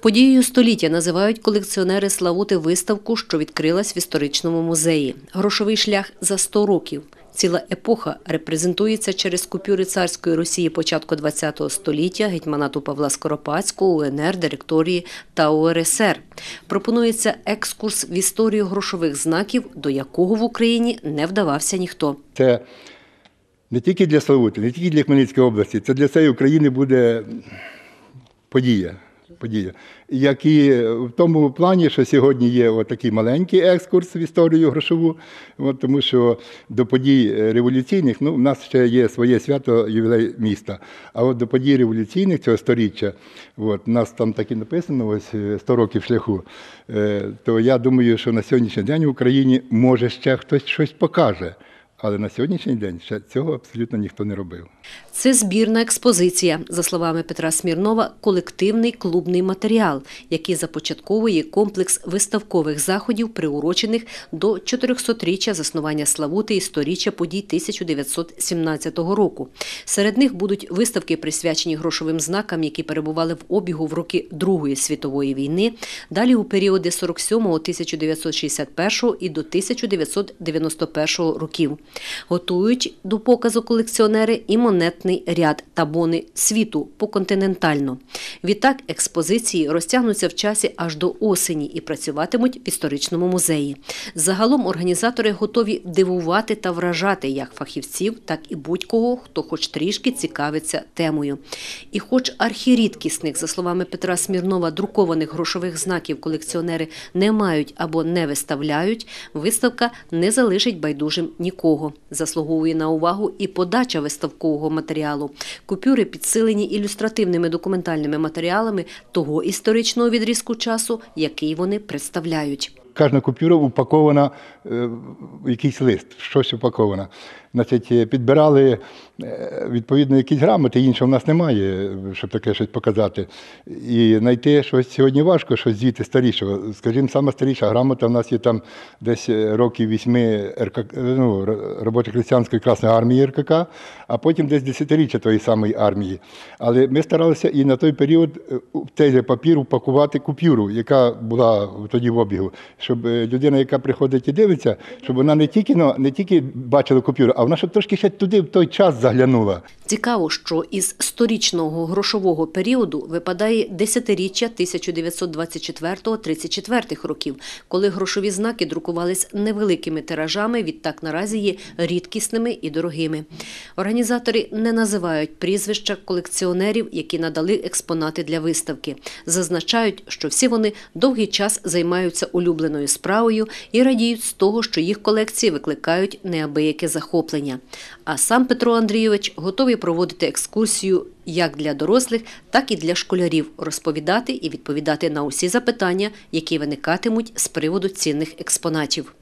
Подією століття називають колекціонери Славути виставку, що відкрилась в історичному музеї. Грошовий шлях за 100 років. Ціла епоха репрезентується через купюри царської Росії початку ХХ століття, гетьманату Павла Скоропадського, УНР, директорії та УРСР. Пропонується екскурс в історію грошових знаків, до якого в Україні не вдавався ніхто. Це не тільки для Славути, не тільки для Хмельницької області, це для всієї України буде подія. Подія. І в тому плані, що сьогодні є такий маленький екскурс в історію грошову, от, тому що до подій революційних, ну, в нас ще є своє свято ювілей міста. А от до подій революційних цього сторіччя, от, у нас там так і написано, ось е, 100 років шляху, е, то я думаю, що на сьогоднішній день в Україні може ще хтось щось покаже. Але на сьогоднішній день ще цього абсолютно ніхто не робив. Це збірна експозиція, за словами Петра Смірнова, колективний клубний матеріал, який започатковує комплекс виставкових заходів, приурочених до 400-річчя заснування Славути і 100-річчя подій 1917 року. Серед них будуть виставки, присвячені грошовим знакам, які перебували в обігу в роки Другої світової війни, далі у періоди 47-го, 1961 і до 1991 років. Готують до показу колекціонери і монетний ряд та бони світу поконтинентально. Відтак експозиції розтягнуться в часі аж до осені і працюватимуть в історичному музеї. Загалом організатори готові дивувати та вражати як фахівців, так і будь-кого, хто хоч трішки цікавиться темою. І хоч архірідкісних, за словами Петра Смірнова, друкованих грошових знаків колекціонери не мають або не виставляють, виставка не залишить байдужим нікого. Заслуговує на увагу і подача виставкового матеріалу. Купюри підсилені ілюстративними документальними матеріалами того історичного відрізку часу, який вони представляють. Кожна купюра упакована е, в якийсь лист, щось упакована. Значить, е, підбирали е, відповідно якісь грамоти, іншого в нас немає, щоб таке щось показати. І знайти щось сьогодні важко, щось звідти старішого. Скажімо, сама старіша грамота в нас є там десь років вісьми РК, ну, роботи християнської Красної армії РКК, а потім десь десятиріччя тої самої армії. Але ми старалися і на той період в цей же папір упакувати купюру, яка була тоді в обігу, щоб людина, яка приходить і дивиться, щоб вона не тільки, не тільки бачила купюру, а вона ще трошки ще туди в той час заглянула. Цікаво, що із сторічного грошового періоду випадає десятиріччя 1924-34 років, коли грошові знаки друкувались невеликими тиражами, відтак наразі є рідкісними і дорогими. Організатори не називають прізвища колекціонерів, які надали експонати для виставки. Зазначають, що всі вони довгий час займаються улюбленою справою і радіють з того, що їх колекції викликають неабияке захоплення. А сам Петро Андрійович готовий проводити екскурсію як для дорослих, так і для школярів, розповідати і відповідати на усі запитання, які виникатимуть з приводу цінних експонатів.